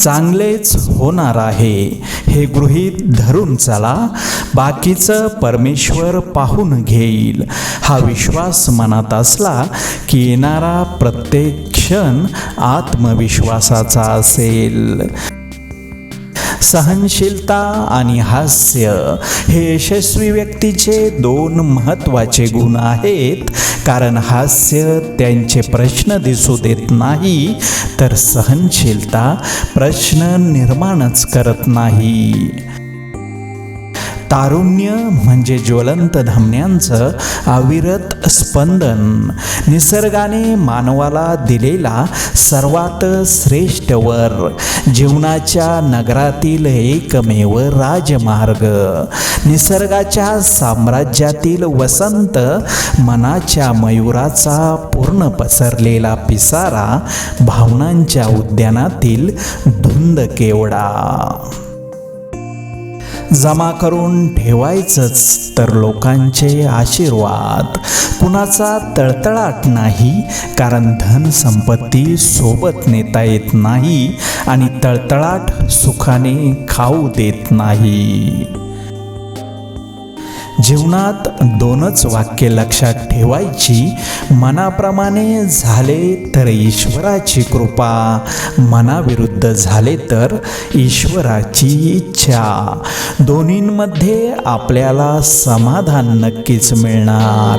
चांगलेच होणार आहे. हे गृहीत धरून चला. बाकीचं परमेश्वर पाहून घेईल. हा विश्वास मनात असला की येणारा प्रत्येक क्षण आत्मविश्वासाचा असेल. सहनशीलता आणि हास्य हे यशस्वी व्यक्तीचे दोन महत्त्वाचे गुण आहेत. कारण हास्य त्यांचे प्रश्न दिसू देत नाही तर सहनशीलता प्रश्न निर्माणच करत नाही. तारुण्य म्हणजे ज्वलंत धमन्यांचं अविरत स्पंदन. निसर्गाने मानवाला दिलेला सर्वात श्रेष्ठ वर. जीवनाच्या नगरातील एकमेव राजमार्ग. निसर्गाच्या साम्राज्यातील वसंत मनाच्या मयुराचा पूर्ण पसरलेला पिसारा भावनांच्या उद्यानातील धुंद केवडा. जमा करून ठेवायचंच तर लोकांचे आशीर्वाद. कुणाचा तळतळाट नाही कारण धन संपत्ती सोबत नेता येत नाही आणि तळतळाट सुखाने खाऊ देत नाही. जीवनात दोनच वाक्य लक्षात ठेवायची. मनाप्रमाणे झाले तर ईश्वराची कृपा. मनाविरुद्ध झाले तर ईश्वराची इच्छा. दोन्हींमध्ये आपल्याला समाधान नक्कीच मिळणार.